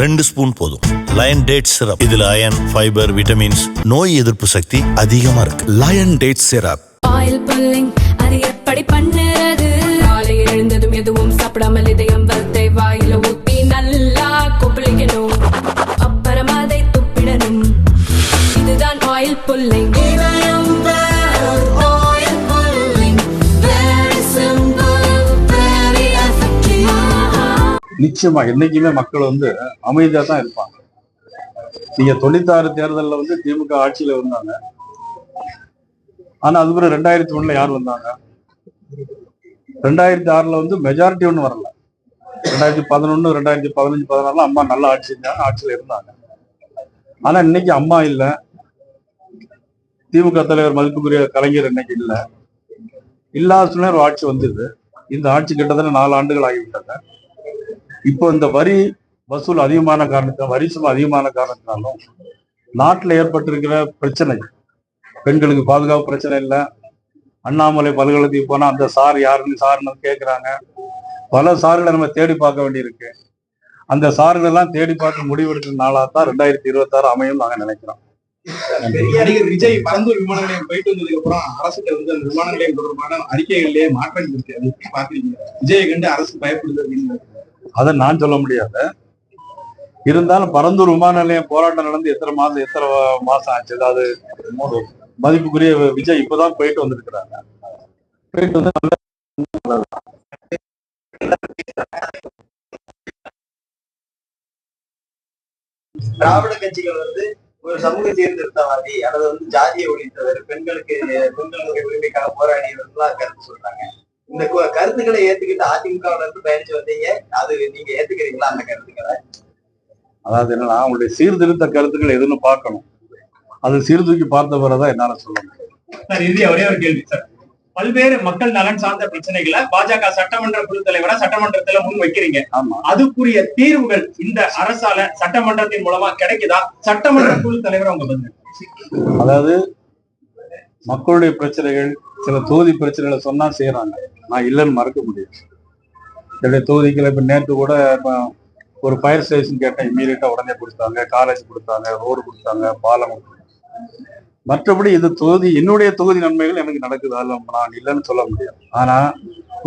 ரெண்டு ஸ்பூன் போதும். Lion date syrup இதுல அயன் ஃபைபர் விட்டமின்ஸ் நோய் எதிர்ப்பு சக்தி அதிகமா இருக்கு. Lion date syrup oil pulling அது எப்படி பண்ணுறது? காலை எழுந்ததும் எதுவும் சாப்பிடாமல் இதயம் நிச்சயமா என்னைக்குமே மக்கள் வந்து அமைதியா தான் இருப்பாங்க. நீங்க தொண்ணூத்தாறு தேர்தல்ல வந்து திமுக ஆட்சியில வந்தாங்க ஆனா அதுக்கப்புறம் ரெண்டாயிரத்தி ஒண்ணுல யார் வந்தாங்க? ரெண்டாயிரத்தி ஆறுல வந்து மெஜாரிட்டி ஒண்ணு வரல. ரெண்டாயிரத்தி பதினொன்னு ரெண்டாயிரத்தி பதினஞ்சு பதினாறுல அம்மா நல்ல ஆட்சி செஞ்சாங்க ஆட்சியில இருந்தாங்க. ஆனா இன்னைக்கு அம்மா இல்ல. திமுக தலைவர் மதிப்புக்குரிய கலைஞர் இன்னைக்கு இல்ல. இல்லாத சூழ்நிலை ஒரு ஆட்சி வந்தது. இந்த ஆட்சி கிட்டத்தட்ட நாலு ஆண்டுகள் ஆகிவிட்டது. இப்போ இந்த வரி வசூல் அதிகமான காரணத்தால் வரி சுமை அதிகமான காரணத்தினாலும் நாட்டில் ஏற்பட்டிருக்கிற பிரச்சனை பெண்களுக்கு பாதுகாப்பு பிரச்சனை இல்லை. அண்ணாமலை பல்கலைக்கு போனால் அந்த சார் யாருன்னு சார்னு கேட்குறாங்க பல சார்களை நம்ம தேடி பார்க்க வேண்டியிருக்கு. அந்த சார்களெல்லாம் தேடி பார்த்து முடிவெடுக்கிற நாளாக தான் ரெண்டாயிரத்தி இருபத்தாறு அமையும் நாங்கள் நினைக்கிறோம். நடிகர் விஜய் பரந்தூர் விமான நிலையம் போயிட்டு வந்ததுக்கு அப்புறம் அரசுக்கு வந்து அந்த விமான நிலையம் தொடர்பான அறிக்கைகளிலேயே மாற்றம் இருக்கு. அது எப்படி விஜயை கண்டு அரசு பயப்படுது அப்படின்னு அதை நான் சொல்ல முடியாது. இருந்தாலும் பரந்தூர் விமான நிலையம் போராட்டம் நடந்து எத்தனை மாதம் எத்தனை மாசம் ஆச்சு? அதாவது மதிப்புக்குரிய விஜய் இப்பதான் போயிட்டு வந்திருக்கிறாங்க. போயிட்டு வந்து திராவிட கட்சிகள் வந்து ஒரு சமூக சீர்திருத்தவாதி அல்லது வந்து ஜாதியை ஒழித்தவர் பெண்களுக்கு பெண்களுடைய உரிமைக்காக போராடியவர்களா கருத்து சொல்றாங்க. இந்த கருத்துக்களை ஏத்துக்கிட்டு அதிமுகவுல இருந்து பயணிச்சு வந்தீங்க. அது நீங்க ஏத்துக்கிறீங்களா அந்த கருத்துக்களை? அதாவது என்னன்னா அவங்களுடைய சீர்திருத்த கருத்துக்கள் எதுன்னு பார்க்கணும். அது சீர்தூக்கி பார்த்த பிறகுதான் என்னால சொல்ல முடியும். சார் இறுதியா ஒரே ஒரு கேள்வி சார். பல்வேறு மக்கள் நலன் சார்ந்த பிரச்சனைகளை பாஜக சட்டமன்ற குழு தலைவரா சட்டமன்றத்துல முன் வைக்கிறீங்க. ஆமா. அதுக்குரிய தீர்வுகள் இந்த அரசால சட்டமன்றத்தின் மூலமா கிடைக்குதா? சட்டமன்ற குழு தலைவரா உங்க பதில். அதாவது மக்களுடைய பிரச்சனைகள் சில தொகுதி பிரச்சனைகளை சொன்னா செய்யறாங்க நான் இல்லைன்னு மறக்க முடியும் என்னுடைய தொகுதிக்குள்ள இப்ப நேற்று கூட இப்போ ஒரு ஃபயர் ஸ்டேஷன் கேட்டேன். இம்மீடியட்டா உடனே கொடுத்தாங்க. காலேஜ் கொடுத்தாங்க. ரோடு கொடுத்தாங்க. பாலம் கொடுத்தாங்க. மற்றபடி இது தொகுதி என்னுடைய தொகுதி நன்மைகள் எனக்கு நடக்குது. அதுல நான் இல்லைன்னு சொல்ல முடியும் ஆனா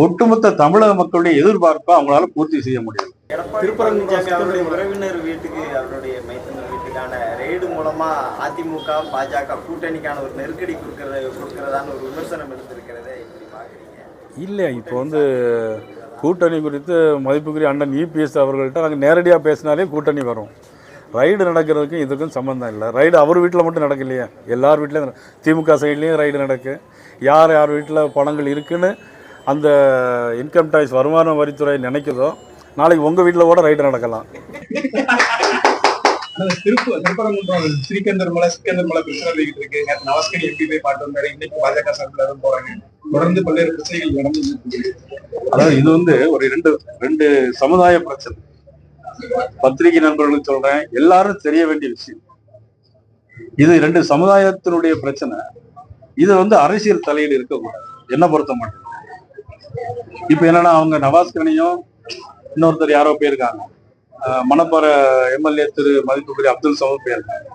ஒட்டுமொத்த தமிழக மக்களுடைய எதிர்பார்ப்பை அவங்களால பூர்த்தி செய்ய முடியும் திருப்பரங்குன்றம் உறவினர் வீட்டுக்கு அவருடைய மைத்தனர் வீட்டுக்கான ரெய்டு மூலமா அதிமுக பாஜக கூட்டணிக்கான ஒரு நெருக்கடி கொடுக்கறது கொடுக்கறதான ஒரு விமர்சனம் எடுத்திருக்கிறதை பாக்குறீங்க இல்லை இப்போ வந்து கூட்டணி குறித்து மதிப்புக்குரிய அண்ணன் இபிஎஸ் அவர்கள்ட்ட நாங்கள் நேரடியாக பேசினாலே கூட்டணி வரும். ரைடு நடக்கிறதுக்கும் இதுக்கும் சம்மந்தம் இல்லை. ரைடு அவர் வீட்டில் மட்டும் நடக்கலையே. எல்லார் வீட்லேயும் திமுக சைட்லேயும் ரைடு நடக்கு. யார் யார் வீட்டில் பணங்கள் இருக்குன்னு அந்த இன்கம் டேக்ஸ் வருமான வரித்துறை நினைக்குதோ நாளைக்கு உங்கள் வீட்டில் கூட ரைடு நடக்கலாம். அதாவது திருப்பு திருப்பரங்குன்றம் ஸ்ரீகந்தர் மலை சிக்கந்தர் மலை பிரச்சனை போய்கிட்டு இருக்கு. நேற்று நவஸ்கரி எம்பி போய் பாட்டு வந்தாரு. இன்னைக்கு பாஜக சார்பில் போறாங்க. தொடர்ந்து பல்வேறு பிரச்சனைகள் நடந்து அதாவது இது வந்து ஒரு ரெண்டு ரெண்டு சமுதாய பிரச்சனை. பத்திரிகை நண்பர்களுக்கு சொல்றேன். எல்லாரும் தெரிய வேண்டிய விஷயம். இது ரெண்டு சமுதாயத்தினுடைய பிரச்சனை. இது வந்து அரசியல் தலையீடு இருக்கக்கூடாது. என்ன பொறுத்த மட்டும். இப்ப என்னன்னா அவங்க நவாஸ்கனையும் இன்னொருத்தர் யாரோ போயிருக்காங்க. அஹ் மணப்பாறை எம்எல்ஏ திரு மதிப்புக்குரிய அப்துல் சமூக போயிருக்காங்க.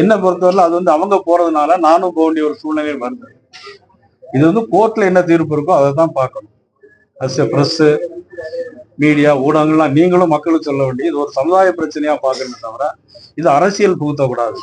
என்ன பொறுத்தவரை அது வந்து அவங்க போறதுனால நானும் போக வேண்டிய ஒரு சூழ்நிலை வருது இது வந்து கோர்ட்ல என்ன தீர்ப்பு இருக்கோ அதை தான் பார்க்கணும். அது பிரஸ் மீடியா ஊடகங்கள்லாம் நீங்களும் மக்களுக்கு சொல்ல வேண்டிய இது ஒரு சமுதாய பிரச்சனையா பார்க்கணும் தவிர இது அரசியல் புகுத்தக்கூடாது.